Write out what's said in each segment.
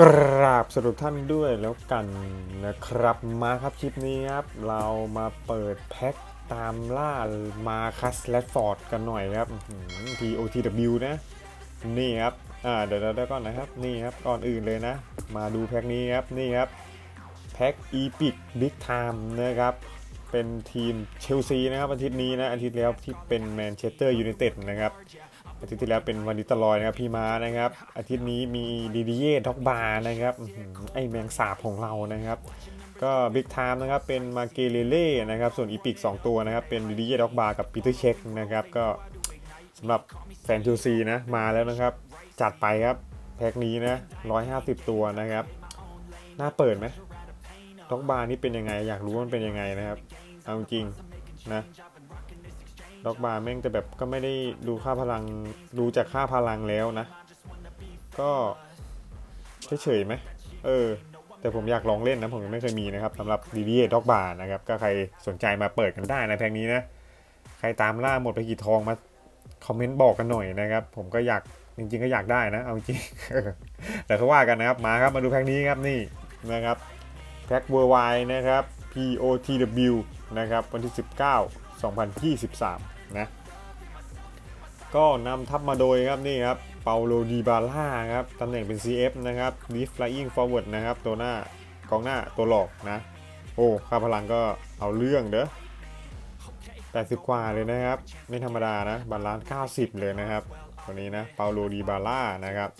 กราบสรุปท่านด้วยแล้วกันนะครับมาครับคลิปนี้ครับ เรามาเปิดแพ็คตามล่ามาคัสแลดฟอร์ดกันหน่อยครับอื้อหือ TOTW นะ นี่ครับ อ่าเดี๋ยวเดี๋ยวก่อนนะครับ นี่ครับ ก่อนอื่นเลยนะ มาดูแพ็คนี้ครับ นี่ครับ แพ็คอีพิกบิ๊กไทม์นะครับ เป็นทีมเชลซีนะครับอาทิตย์นี้นะ อาทิตย์แล้วที่เป็นแมนเชสเตอร์ยูไนเต็ดนะครับ อาทิตย์ที่แล้วเป็นวันนิตลอยนะครับ พี่ม้านะครับ อาทิตย์นี้มีดีดีเย่ด็อกบาร์นะครับไอแมงสาบของเรานะครับ ก็บิ๊กไทม์นะครับเป็นมาเกเลเล่นะครับ ส่วนอีพิก2ตัวนะครับ เป็นดีดีเย่ด็อกบาร์กับปีเตอร์เช็คนะครับ ก็สำหรับแฟนเชลซีนะ มาแล้วนะครับ จัดไปครับ แพ็คนี้นะ 150 ตัวนะครับ น่าเปิดไหมด็อกบาร์นี่เป็นยังไง อยากรู้ว่ามันเป็นยังไงนะครับ เอาจริงนะ ด็อกบาร์แม่งแต่แบบก็ไม่ได้ดูค่าพลังดูจากค่าพลังแล้วนะ ก็เฉยๆไหมเออ แต่ผมอยากลองเล่นนะผมยังไม่เคยมีนะครับสำหรับดีดีด็อกบาร์นะครับ ก็ใครสนใจมาเปิดกันได้นะแพ็กนี้นะ ใครตามล่าหมดไปกี่ทองมาคอมเมนต์บอกกันหน่อยนะครับ ผมก็อยากจริงๆก็อยากได้นะ เอาจริงแต่เขาว่ากันนะครับ มาครับมาดูแพ็กนี้ครับนี่นะครับแพ็กเวอร์ไวนะครับ POTW นะครับ วันที่ 19 2023 นะ ก็นำทัพมาโดยครับนี่ครับเปาโลดีบาล่าครับตำแหน่งเป็น CF นะครับ Lead Flying Forward นะครับตัวหน้ากองหน้าตัวหลอกนะ โอ้ค่าพลังก็เอาเรื่องเด้อ80 กว่าเลยนะครับ ไม่ธรรมดานะบาลานซ์90 เลยนะครับตัวนี้นะเปาโลดีบาล่านะครับ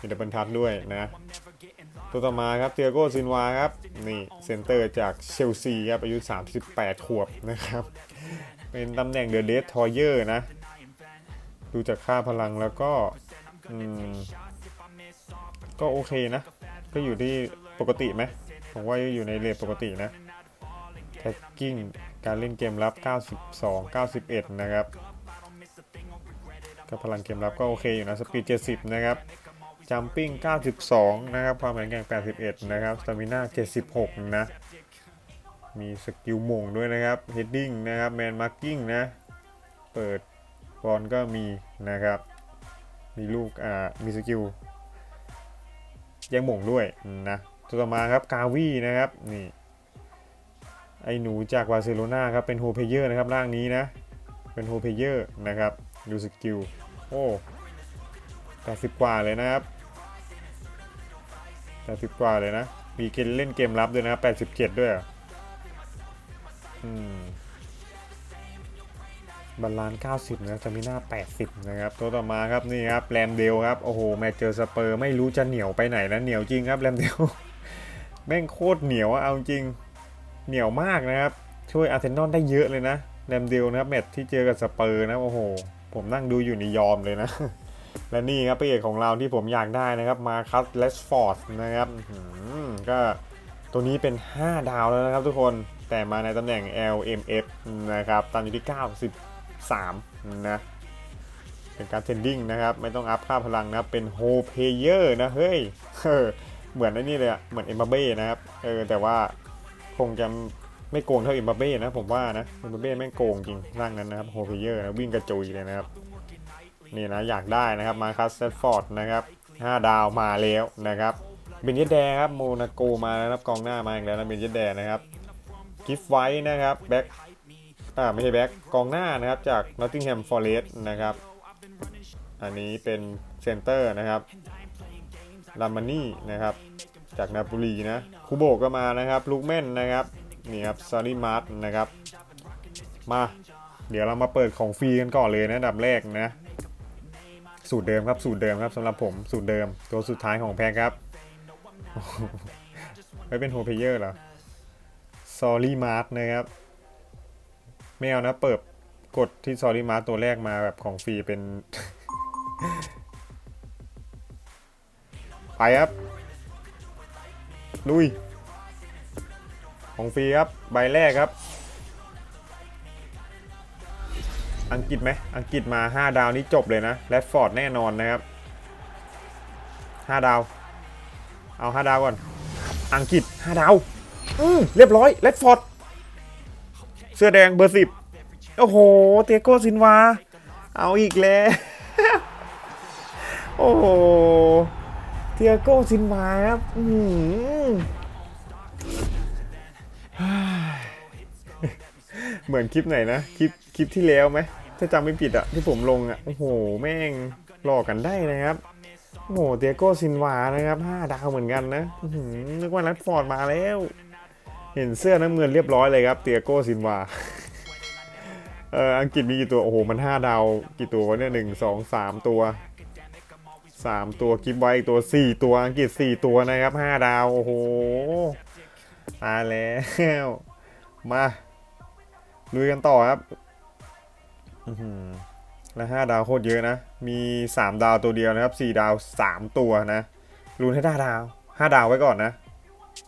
มีดับเบิลทัชด้วยนะตัวต่อมาครับเตียโกซินวาครับนี่เซนเตอร์จากเชลซีครับอายุ 38 ขวบนะครับ เป็นตำแหน่งเดอะเดสทอยเยอร์นะ ดูจากค่าพลังแล้วก็ ก็โอเคนะ ก็อยู่ที่ปกติไหม ผมว่าอยู่ในเรทปกตินะแท็กกิ้งการเล่นเกมรับ 92 91 นะครับ ก็พลังเกมรับก็โอเคอยู่นะ สปีด 70 นะครับจัมปิ้ง92 นะครับ ความแข็งแกร่ง81 นะครับ สตามิน่า76 นะ มีสกิลมงด้วยนะครับเฮดดิ้งนะครับแมนมาร์กิ้งนะ เปิดบอลก็มีนะครับ มีลูกอ่ามีสกิลแยังมงด้วยนะตัวต่อมาครับกาวีนะครับนี่ไอหนูจากบาร์เซโลนาครับเป็นโฮเพเยอร์นะครับร่างนี้นะ เป็นโฮเพเยอร์นะครับดูสกิลโอ้80กว่าเลยนะครับ80กว่าเลยนะมีเกมเล่นเกมรับด้วยนะครับ87ด้วยเหรออืม บาลานซ์90นะจะมีหน้า80 นะครับตัวต่อมาครับนี่ครับแรมเดลครับ โอ้โห แมตเจอสเปอร์ไม่รู้จะเหนียวไปไหนนะเหนียวจริงครับแรมเดลแม่งโคตรเหนียวอะเอาจริงเหนียวมากนะครับ ช่วยอาร์เซนอลได้เยอะเลยนะแรมเดลนะครับแมตที่เจอกับสเปอร์นะโอ้โห ผมนั่งดูอยู่นี่ยอมเลยนะ และนี่ครับพระเอกของเราที่ผมอยากได้นะครับมาคัสเลสฟอร์ดนะครับก็ตัวนี้เป็น 5 ดาวแล้วนะครับทุกคน แต่มาในตำแหน่ง LMF นะครับตามอยู่ที่ 93 นะ เป็นการเทรนดิ้งนะครับ ไม่ต้องอัพค่าพลังนะเป็นโฮเพเยอร์นะเฮ้ยเหมือนไอ้นี่เลยอะเหมือนเอ็มบาเบ้นะครับเออแต่ว่าคงจะไม่โกงเท่าเอ็มบาเบ้นะผมว่านะเอ็มบาเบ้แม่งโกงจริงร่างนั้นนะครับโฮเพเยอร์นะวิ่งกระจุยเลยนะครับนี่นะอยากได้นะครับมาคัสเซฟอร์ดนะครับ 5 ดาวมาแล้วนะครับเบนเยดแดครับโมนาโกมาแล้วนะครับกองหน้ามาอีกแล้วนะเบนเยดแดนะครับ กิฟไว้นะครับแบ็คอ่าไม่ใช่แบ็คกองหน้านะครับจากนอตติงแฮมฟอร์เรสต์นะครับ อันนี้เป็นเซนเตอร์นะครับลามานี่นะครับ จากนาโปลีนะคูโบก็มานะครับลูกเม่นนะครับนี่ครับซาริมาร์ตนะครับ มาเดี๋ยวเรามาเปิดของฟรีกันก่อนเลยนะดับแรกนะ สูตรเดิมครับสูตรเดิมครับสำหรับผมสูตรเดิมตัวสุดท้ายของแพ็คครับ ไม่เป็นโฮเพเยอร์เหรอ s o r r y Mart นะครับไม่เอานะเปิดกดที่ s o r r y Mart ตัวแรกมาแบบของฟรีเป็น ไปครับ ลุย ของฟรีครับ ใบแรกครับ อังกฤษไหมอังกฤษมา 5 ดาวนี้จบเลยนะแรดฟอร์ดแน่นอนนะครับ 5 ดาว เอา 5 ดาวก่อน อังกฤษ 5 ดาว อืมเรียบร้อยแรดฟอร์ดเสื้อแดงเบอร์10โอ้โห เตียโกซินวา เอาอีกแล้ว โอ้โห เตียโก้ซินวาครับอื้อหือเหมือนคลิปไหนนะ คลิปคลิปที่แล้วไหมถ้าจำไม่ผิดอะที่ผมลงอะโอ้โห แม่งหลอกกันได้นะครับโอ้โหเตียโก้ซินวานะครับห้าดาวเหมือนกันนะนึกว่ารัดฟอร์ดมาแล้ว ห็นเสื้อน้ำเงินเรียบร้อยเลยครับเตียโก้ซินวาเอออังกฤษมีกี่ตัวโอ้โหมันห้าดาวกี่ตัววะเนี่ยหนึ่งสองสามตัวสามตัวกิฟไว้อีกตัวสี่ตัวอังกฤษสี่ตัวนะครับห้าดาว โอ้โหตายแล้วมาลุยกันต่อครับแล้วห้าดาวโคตรเยอะนะ มีสามดาวตัวเดียวนะครับสี่ดาวสามตัวนะรุนให้ห้าดาวห้าดาวไว้ก่อนนะ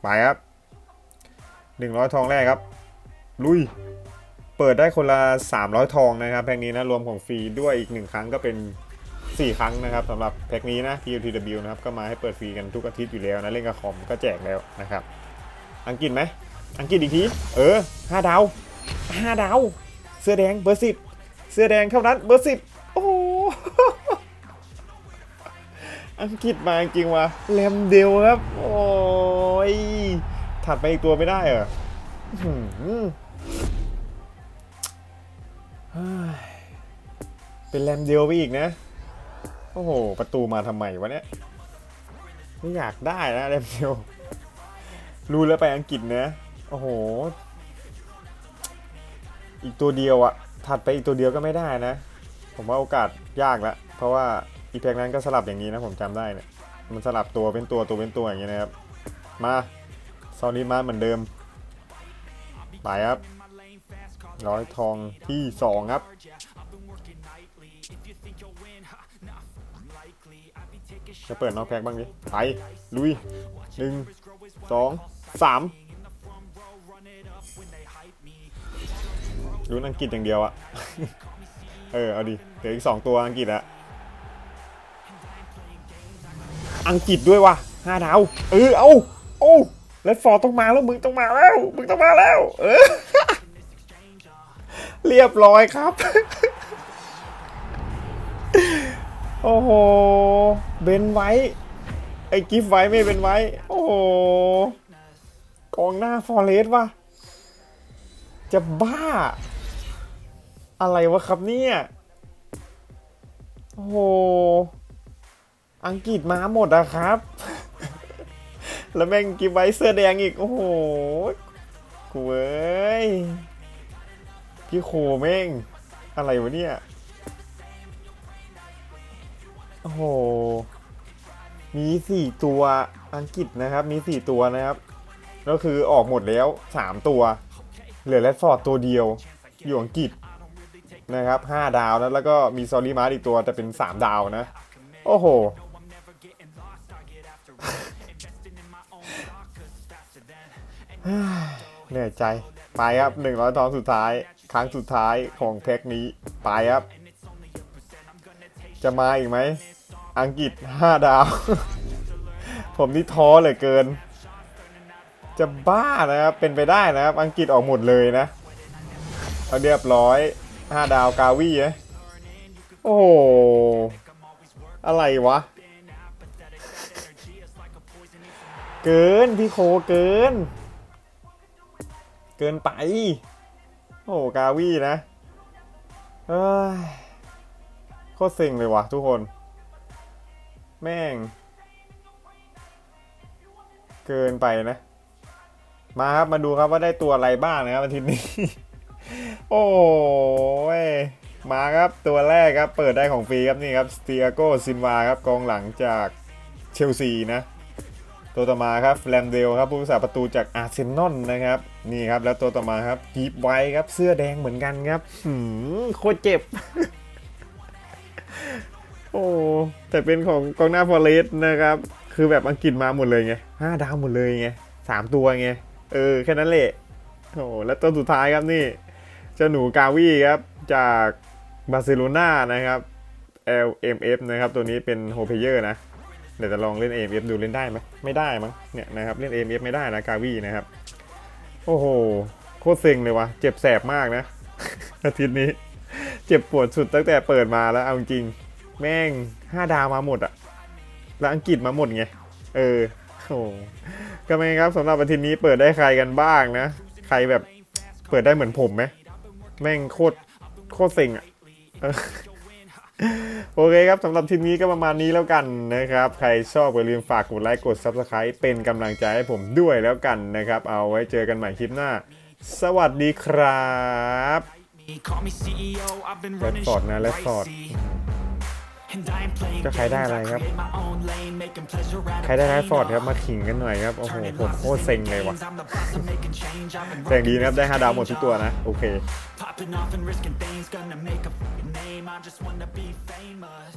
ไปครับ หนึ่งร้อยทองแรกครับ ลุย เปิดได้คนละ 300 ทองนะครับแพ็กนี้นะรวมของฟรีด้วยอีกหนึ่งครั้งก็เป็น 4 ครั้งนะครับสำหรับแพ็กนี้นะ TUTW นะครับก็มาให้เปิดฟรีกันทุกอาทิตย์อยู่แล้วนะเล่นกับคอมก็แจกแล้วนะครับ อังกฤษไหมอังกฤษอีกทีเออ5ดาว5ดาวเสื้อแดงเบอร์10เสื้อแดงเท่านั้นเบอร์10โอ้อังกฤษมาจริงวะแรมเดลครับ โอ้ย ถัดไปอีกตัวไม่ได้เหรอเป็นแรมเดียวไปอีกนะ โอ้โห ประตูมาทำไมวะเนี่ย ไม่อยากได้นะแรมเดียว รู้แล้วไปอังกฤษนะ โอ้โห อีกตัวเดียวอะถัดไปอีกตัวเดียวก็ไม่ได้นะ ผมว่าโอกาสยากละเพราะว่าอีแพ็กนั้นก็สลับอย่างนี้นะผมจำได้เนี่ยมันสลับตัวเป็นตัวตัวเป็นตัวอย่างนี้นะครับ มา ซอนิมาเหมือนเดิมไปครับ ร้อยทองที่สองครับ จะเปิดนอกแพ็กบ้างดิ ไป ลุยหนึ่งสองสามรู้อังกฤษอย่างเดียวอะเออ เอาดิเหลืออีกสองตัวอังกฤษอะอังกฤษด้วยวะห้าดาว เออ เอา โอ้ แล้วฟอร์ต้องมาแล้วมึงต้องมาแล้วมึงต้องมาแล้ว เออ เรียบร้อยครับ โอ้โห เบนไว้ ไอ้กิฟไว้ไม่เป็นไว้ โอ้โห กองหน้าฟอร์เรสว่ะ จะบ้า อะไรวะครับเนี่ย โอ้โห อังกฤษมาหมดอะครับ แล้วแม่งกิฟไว้เสื้อแดงอีก โอ้โหกูเอ้ยพี่โคแม่ง อะไรวะเนี่ย โอ้โห มีสี่ตัวอังกฤษนะครับ มีสี่ตัวนะครับ ก็คือออกหมดแล้วสามตัว เหลือแรดฟอร์ดตัวเดียว อยู่อังกฤษนะครับห้าดาวนะ แล้วก็มีซอรี่มาร์อีกตัวแต่เป็นสามดาวนะ โอ้โห เหนื่อยใจ ไปครับหนึ่งร้อยทองสุดท้าย ครั้งสุดท้ายของแพ็กนี้ ไปครับ จะมาอีกไหม อังกฤษ5ดาว ผมนี่ท้อเหลือเกิน จะบ้านะครับ เป็นไปได้นะครับ อังกฤษออกหมดเลยนะ เอาเรียบร้อย5ดาวกาวี่นะโอ้โหอะไรวะ เกิน พี่โคเกิน เกินไป โอ้กาวีนะเอ้ยโคตรเซ็งเลยว่ะทุกคน แม่ง เกินไปนะ มาครับ มาดูครับว่าได้ตัวอะไรบ้างนะครับอาทิตย์นี้ โอ้ยมาครับตัวแรกครับ เปิดได้ของฟรีครับนี่ครับสเตียโกซินวาครับกองหลังจากเชลซีนะ ตัวต่อมาครับแรมเดลครับผู้รักษาประตูจากอาร์เซนอลนะครับนี่ครับแล้วตัวต่อมาครับกีบไว้ครับเสื้อแดงเหมือนกันครับหืมโคตรเจ็บ โอ้แต่เป็นของกองหน้าฟอเรสต์นะครับ คือแบบอังกฤษมาหมดเลยไงห้าดาวหมดเลยไงสามตัวไงเออแค่นั้นแหละโอ้แล้วตัวสุดท้ายครับนี่เจ้าหนูกาวี่ครับจากบาร์เซโลนานะครับ LMF นะครับ ตัวนี้เป็นโฮเพเยอร์นะเดี๋ยวจะลองเล่น AMF ดูเล่นได้ไหมไม่ได้มั้งเนี่ยนะครับเล่น AMF ไม่ได้นะกาวีนะครับ โอ้โหโคตรเซ็งเลยวะเจ็บแสบมากนะ อาทิตย์นี้ เจ็บปวดสุดตั้งแต่เปิดมาแล้วเอาจริง แม่ง5ดาวมาหมดอะแล้วอังกฤษมาหมดไงเออโอ้ก็ไม่ครับสำหรับอาทิตย์นี้เปิดได้ใครกันบ้างนะ ใครแบบเปิดได้เหมือนผมไหมแม่งโคตรโคตรเซ็งอะ โอเคครับสำหรับทีนี้ก็ประมาณนี้แล้วกันนะครับ ใครชอบอย่าลืมฝากกดไลค์กด Subscribe เป็นกำลังใจให้ผมด้วยแล้วกันนะครับ เอาไว้เจอกันใหม่คลิปหน้า สวัสดีครับ me, call me CEO. I've been Red running Ford shit น ก็ใครได้อะไร games, I ครับ create my own lane, making pleasure out of ใครได้ไล pain, ฟ์ฟอร์ดครับ uh, มาขิงกันหน่อยครับ โอ้โห turning ผม losses โคตรเซ็ง into เลยว่ะ gains. I'm the boss, I'm making change. I've been แต่งดีนะครับได้5ดาว running หมด this ทุกตัวนะ change, โอเค uh, Popping off and risking things, gonna make a f***ing name. I just wanna be famous.